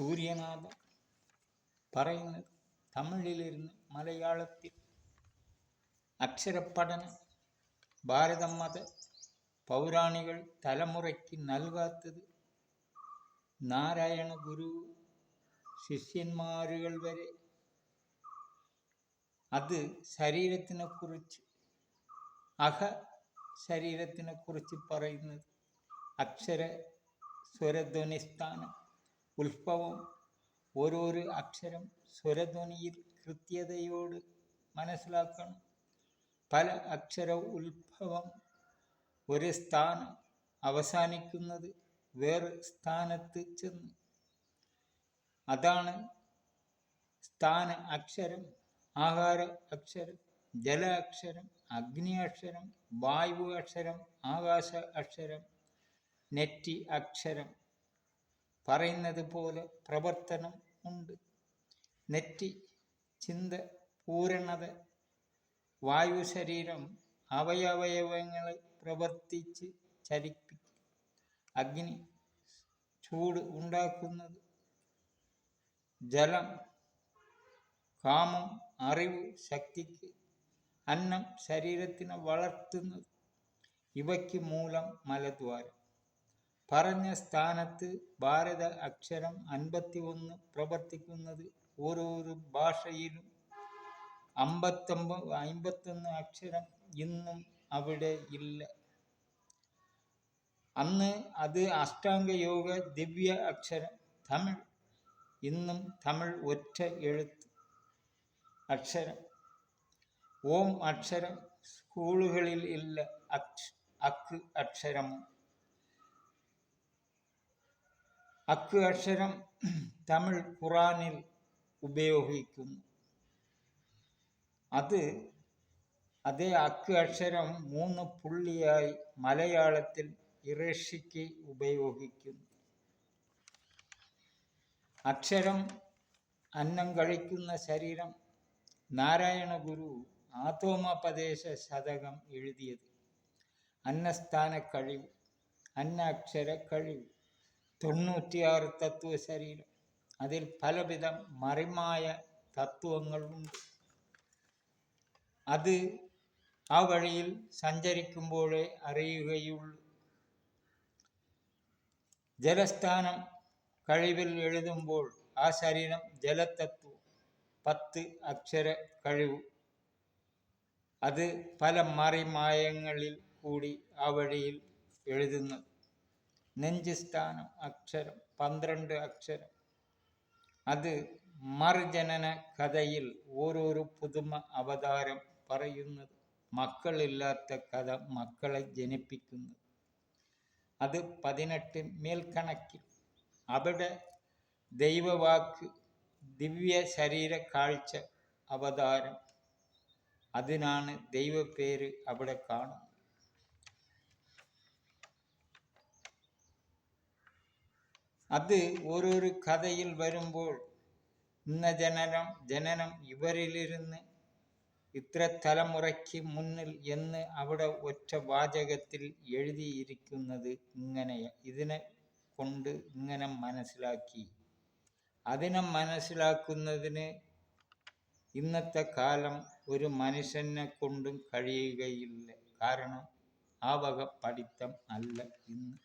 സൂര്യനാഥം പറയുന്നത് തമിഴിലിരുന്ന് മലയാളത്തിൽ. അക്ഷരപ്പഠനം ഭാരതം മത പൗരാണികൾ തലമുറയ്ക്ക് നൽകാത്തത് നാരായണ ഗുരു ശിഷ്യന്മാരുകൾ വരെ. അത് ശരീരത്തിനെ കുറിച്ച് അഹ ശരീരത്തിനെ കുറിച്ച് പറയുന്നത് അക്ഷര സ്വരധ്വനിസ്ഥാനം ഉത്ഭവം ഓരോരോ അക്ഷരം സ്വരധ്വനിയിൽ കൃത്യതയോട് മനസ്സിലാക്കണം. പല അക്ഷര ഉത്ഭവം ഒരു സ്ഥാനം അവസാനിക്കുന്നത് വേറെ സ്ഥാനത്ത് ചെന്ന്. അതാണ് സ്ഥാന അക്ഷരം ആഹാര അക്ഷരം ജല അക്ഷരം അഗ്നി അക്ഷരം വായു അക്ഷരം ആകാശ അക്ഷരം നെറ്റി അക്ഷരം. പറയുന്നത് പോലെ പ്രവർത്തനം ഉണ്ട്. നെറ്റി ചിന്ത പൂരണത വായു ശരീരം അവയവയവങ്ങളെ പ്രവർത്തിച്ച് ചലിപ്പിക്കും. അഗ്നി ചൂട് ഉണ്ടാക്കുന്നത് ജലം കാമം അറിവ് ശക്തിക്ക് അന്നം ശരീരത്തിനെ വളർത്തുന്നത് ഇവയ്ക്ക് മൂലം മലദ്വാരം. പറഞ്ഞ സ്ഥാനത്ത് ഭാരത അക്ഷരം അൻപത്തി ഒന്ന് പ്രവർത്തിക്കുന്നത് ഓരോരോ ഭാഷയിലും അമ്പത്തൊമ്പത് അമ്പത്തൊന്ന് അക്ഷരം ഇന്നും അവിടെ ഇല്ല. അന്ന് അത് അഷ്ടാംഗ യോഗ ദിവ്യ അക്ഷരം തമിഴ്. ഇന്നും തമിഴ് ഒറ്റ എഴുത്ത് അക്ഷരം. ഓം അക്ഷരം സ്കൂളുകളിൽ ഇല്ല അക്ഷ അക്ക് അക്ഷരമോ അക്ക് അക്ഷരം തമിഴ് ഖുറാനിൽ ഉപയോഗിക്കുന്നു. അത് അതേ അക്ഷരം മൂന്ന് പുള്ളിയായി മലയാളത്തിൽ ഇറഷിക്ക് ഉപയോഗിക്കുന്നു. അക്ഷരം അന്നം കഴിക്കുന്ന ശരീരം നാരായണ ഗുരു ആതോമപദേശ ശതകം എഴുതിയത്. അന്നസ്ഥാന കഴിവ് അന്നാക്ഷര കഴിവ് തൊണ്ണൂറ്റിയാറ് തത്വ ശരീരം. അതിൽ പലവിധം മറിമായ തത്വങ്ങളുണ്ട്. അത് ആ വഴിയിൽ സഞ്ചരിക്കുമ്പോഴേ അറിയുകയുള്ളൂ. ജലസ്ഥാനം കഴിവിൽ എഴുതുമ്പോൾ ആ ശരീരം ജലതത്വം പത്ത് അക്ഷര കഴിവ്. അത് പല മറിമായങ്ങളിൽ കൂടി ആ വഴിയിൽ എഴുതുന്നു. നെഞ്ച് സ്ഥാനം അക്ഷരം പന്ത്രണ്ട് അക്ഷരം. അത് മറുജനന കഥയിൽ ഓരോരോ പുതുമ അവതാരം പറയുന്നത്. മക്കളില്ലാത്ത കഥ മക്കളെ ജനിപ്പിക്കുന്നത് അത് പതിനെട്ട് മേൽക്കണക്കിൽ. അവിടെ ദൈവവാക്ക് ദിവ്യ ശരീര കാഴ്ച അവതാരം. അതിനാണ് ദൈവപ്പേര് അവിടെ കാണുന്നത്. അത് ഓരോരു കഥയിൽ വരുമ്പോൾ ഇന്ന ജനനം ജനനം ഇവരിലിരുന്ന് ഇത്ര തലമുറയ്ക്ക് മുന്നിൽ എന്ന് അവിടെ ഒറ്റ വാചകത്തിൽ എഴുതിയിരിക്കുന്നത് ഇങ്ങനെ ഇതിനെ കൊണ്ട് ഇങ്ങനെ മനസ്സിലാക്കി. അതിനെ മനസ്സിലാക്കുന്നതിന് ഇന്നത്തെ കാലം ഒരു മനുഷ്യനെ കൊണ്ടും കഴിയുകയില്ല. കാരണം ആ വക പഠിത്തം അല്ല ഇന്ന്.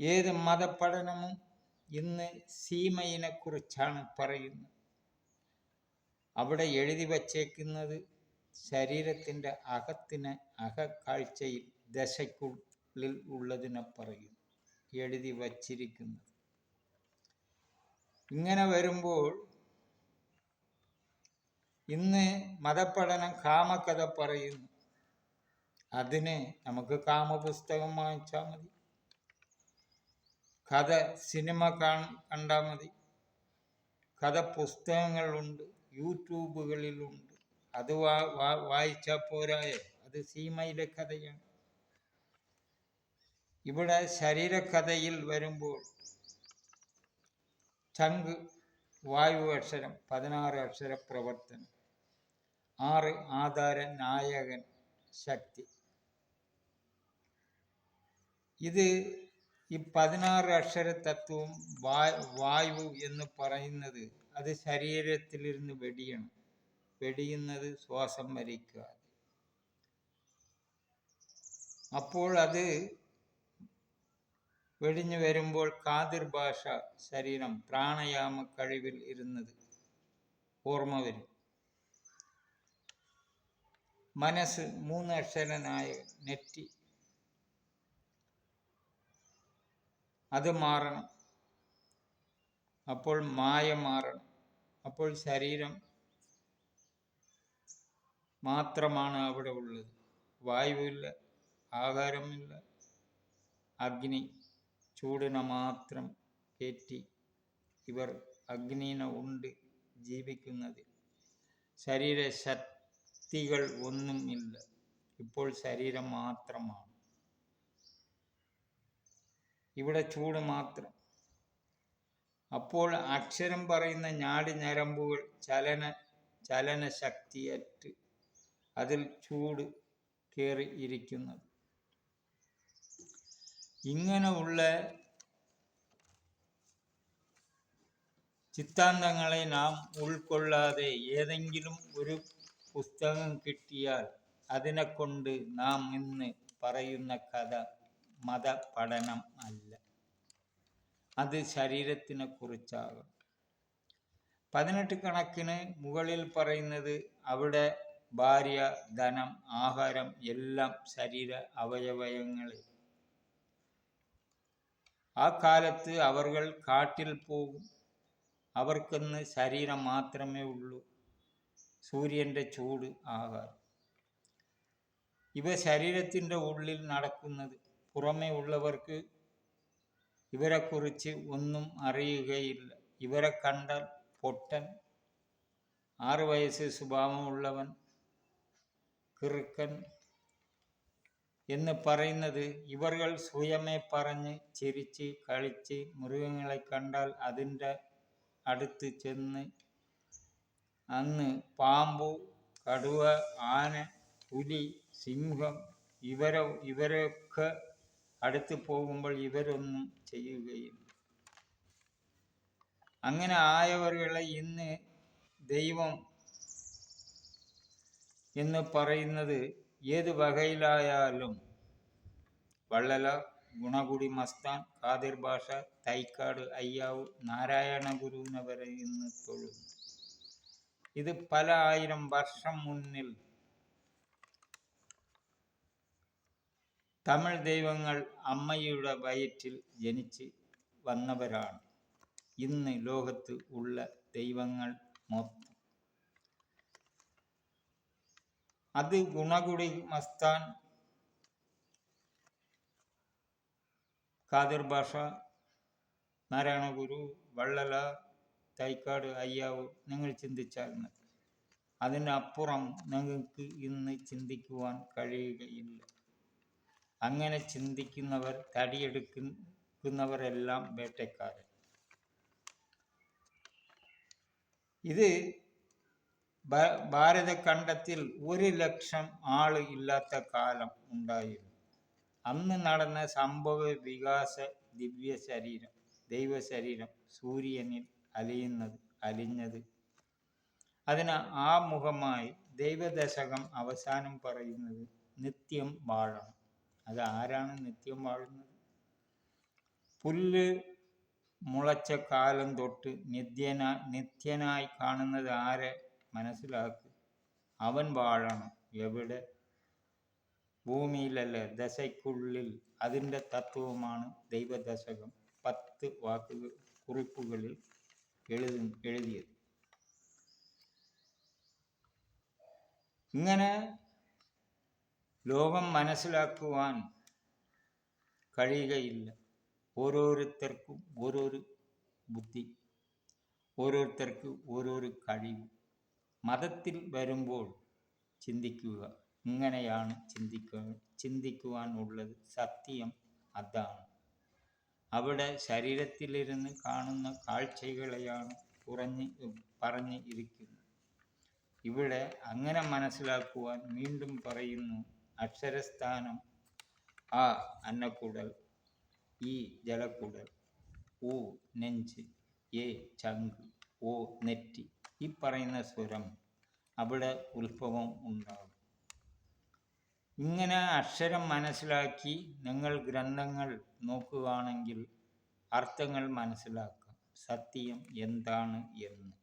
ഏത് മതപഠനവും ഇന്ന് സീമയിനെ കുറിച്ചാണ് പറയുന്നത്. അവിടെ എഴുതി വച്ചേക്കുന്നത് ശരീരത്തിന്റെ അകത്തിന് അകക്കാഴ്ചയിൽ ദശയ്ക്കുള്ളിൽ ഉള്ളതിനെ പറയും എഴുതി വച്ചിരിക്കുന്നത്. ഇങ്ങനെ വരുമ്പോൾ ഇന്ന് മതപഠനം കാമകഥ പറയുന്നു. അതിന് നമുക്ക് കാമപുസ്തകം വാങ്ങിച്ചാൽ മതി. കഥ സിനിമ കാൺ കണ്ടാൽ മതി കഥ പുസ്തകങ്ങളുണ്ട് യൂട്യൂബുകളിലുണ്ട് അത് വാ വാ വായിച്ചാൽ പോരായോ അത് സീമയിലെ കഥയാണ് ഇവിടെ ശരീരകഥയിൽ വരുമ്പോൾ ചങ്ക് വായു അക്ഷരം പതിനാറ് അക്ഷര പ്രവർത്തനം ആറ് ആധാര നായകൻ ശക്തി ഇത് ഈ പതിനാറ് അക്ഷര തത്വം വായു എന്ന് പറയുന്നത് അത് ശരീരത്തിലിരുന്ന് വെടിയണം. വെടിയുന്നത് ശ്വാസം വരിക്കുക അപ്പോൾ അത് വെടിഞ്ഞു വരുമ്പോൾ കാതിർ ഭാഷ ശരീരം പ്രാണയാമ കഴിവിൽ ഇരുന്നത് ഓർമ്മ വരും. മനസ്സ് മൂന്ന് അക്ഷരനായ നെറ്റി അത് മാറണം. അപ്പോൾ മായ മാറണം. അപ്പോൾ ശരീരം മാത്രമാണ് അവിടെ ഉള്ളത്. വായുവില്ല ആഹാരമില്ല അഗ്നി ചൂടിനെ മാത്രം കയറ്റി ഇവർ അഗ്നിനെ ഉണ്ട് ജീവിക്കുന്നത്. ശരീര ശക്തികൾ ഒന്നും ഇല്ല. ഇപ്പോൾ ശരീരം മാത്രമാണ്. ഇവിടെ ചൂട് മാത്രം. അപ്പോൾ അക്ഷരം പറയുന്ന ഞാടി ഞരമ്പുകൾ ചലന ചലന ചലനശക്തിയറ്റ് അതിൽ ചൂട് കയറി ഇരിക്കുന്നത്. ഇങ്ങനെയുള്ള ചിത്താന്തങ്ങളെ നാം ഉൾക്കൊള്ളാതെ ഏതെങ്കിലും ഒരു പുസ്തകം കിട്ടിയാൽ അതിനെ കൊണ്ട് നാം ഇന്ന് പറയുന്ന കഥ മത പഠനം അല്ല. അത് ശരീരത്തിനെ കുറിച്ചാകും. പതിനെട്ട് കണക്കിന് മുകളിൽ പറയുന്നത് അവിടെ ഭാര്യ ധനം ആഹാരം എല്ലാം ശരീര അവയവയങ്ങളിൽ ആ കാലത്ത് അവർകൾ കാട്ടിൽ പോകും. അവർക്കിന്ന് ശരീരം മാത്രമേ ഉള്ളൂ. സൂര്യന്റെ ചൂട് ആഹാരം. ഇവ ശരീരത്തിന്റെ ഉള്ളിൽ നടക്കുന്നത് പുറമേ ഉള്ളവർക്ക് ഇവരെക്കുറിച്ച് ഒന്നും അറിയുകയില്ല. ഇവരെ കണ്ടാൽ പൊട്ടൻ. ആറു വയസ്സ് സ്വഭാവമുള്ളവൻ കിറുക്കൻ എന്ന് പറയുന്നത് ഇവർകൾ സ്വയമേ പറഞ്ഞ് ചിരിച്ച് കളിച്ച് മൃഗങ്ങളെ കണ്ടാൽ അതിന്റെ അടുത്ത് ചെന്ന് അന്ന് പാമ്പു കടുവ ആന പുലി സിംഹം ഇവരോ ഇവരൊക്കെ അടുത്ത് പോകുമ്പോൾ ഇവരൊന്നും ചെയ്യുകയില്ല. അങ്ങനെ ആയവരുകളെ ഇന്ന് ദൈവം എന്ന് പറയുന്നത് ഏത് വകയിലായാലും വള്ളല ഗുണകുടി മസ്താൻ കാതിർ ഭാഷ തൈക്കാട് അയ്യാവ് നാരായണ ഗുരുവിനെ വരെ ഇന്ന് തൊഴുന്നു. ഇത് പല ആയിരം വർഷം മുന്നിൽ തമിഴ് ദൈവങ്ങൾ അമ്മയുടെ വയറ്റിൽ ജനിച്ച് വന്നവരാണ്. ഇന്ന് ലോകത്ത് ഉള്ള ദൈവങ്ങൾ മൊത്തം. അത് ഗുണകുടി മസ്താൻ ഖാദിർ ഭാഷ നാരായണ ഗുരു വള്ളല തൈക്കാട് അയ്യാവ് നിങ്ങൾ ചിന്തിച്ചാൽ മതി. അതിനപ്പുറം നിങ്ങൾക്ക് ഇന്ന് ചിന്തിക്കുവാൻ കഴിയുകയില്ല. അങ്ങനെ ചിന്തിക്കുന്നവർ തടിയെടുക്കുന്നവരെല്ലാം വേട്ടക്കാരൻ. ഇത് ഭാരത ഭാരതഖണ്ഡത്തിൽ ഒരു ലക്ഷം ആൾ ഇല്ലാത്ത കാലം ഉണ്ടായിരുന്നു. അന്ന് നടന്ന സംഭവ വികാസ ദിവ്യ ശരീരം ദൈവ ശരീരം സൂര്യനിൽ അലിയുന്നത് അലിഞ്ഞത്. അതിന് ആ മുഖമായി ദൈവദശകം അവസാനം പറയുന്നത് നിത്യം വാഴണം. അത് ആരാണ് നിത്യം വാഴുന്നത്? പുല്ല് മുളച്ച കാലം തൊട്ട് നിത്യന നിത്യനായി കാണുന്നത് ആരെ മനസ്സിലാക്കി? അവൻ വാഴണം എവിടെ? ഭൂമിയിലല്ല ദശയ്ക്കുള്ളിൽ. അതിന്റെ തത്വമാണ് ദൈവദശകം. പത്ത് വാക്കുകൾ കുറിപ്പുകളിൽ എഴുതി എഴുതിയത്. ഇങ്ങനെ ലോകം മനസ്സിലാക്കുവാൻ കഴിയുകയില്ല. ഓരോരുത്തർക്കും ഓരോരു ബുദ്ധി ഓരോരുത്തർക്ക് ഓരോരു കഴിവ്. മതത്തിൽ വരുമ്പോൾ ചിന്തിക്കുക. ഇങ്ങനെയാണ് ചിന്തിക്കുക ചിന്തിക്കുവാൻ ഉള്ളത് സത്യം അതാണ്. അവിടെ ശരീരത്തിലിരുന്ന് കാണുന്ന കാഴ്ചകളെയാണ് കുറഞ്ഞ് പറഞ്ഞ് ഇരിക്കുന്നത്. ഇവിടെ അങ്ങനെ മനസ്സിലാക്കുവാൻ വീണ്ടും പറയുന്നു അക്ഷരസ്ഥാനം ആ അന്നക്കുടൽ ഈ ജലക്കുടൽ ഉ നെഞ്ച് എ ചങ്ക് ഓ നെറ്റി ഈ പറയുന്ന സ്വരം അവിടെ ഉത്ഭവം ഉണ്ടാകും. ഇങ്ങനെ അക്ഷരം മനസ്സിലാക്കി നിങ്ങൾ ഗ്രന്ഥങ്ങൾ നോക്കുകയാണെങ്കിൽ അർത്ഥങ്ങൾ മനസ്സിലാക്കാം. സത്യം എന്താണ് എന്ന്.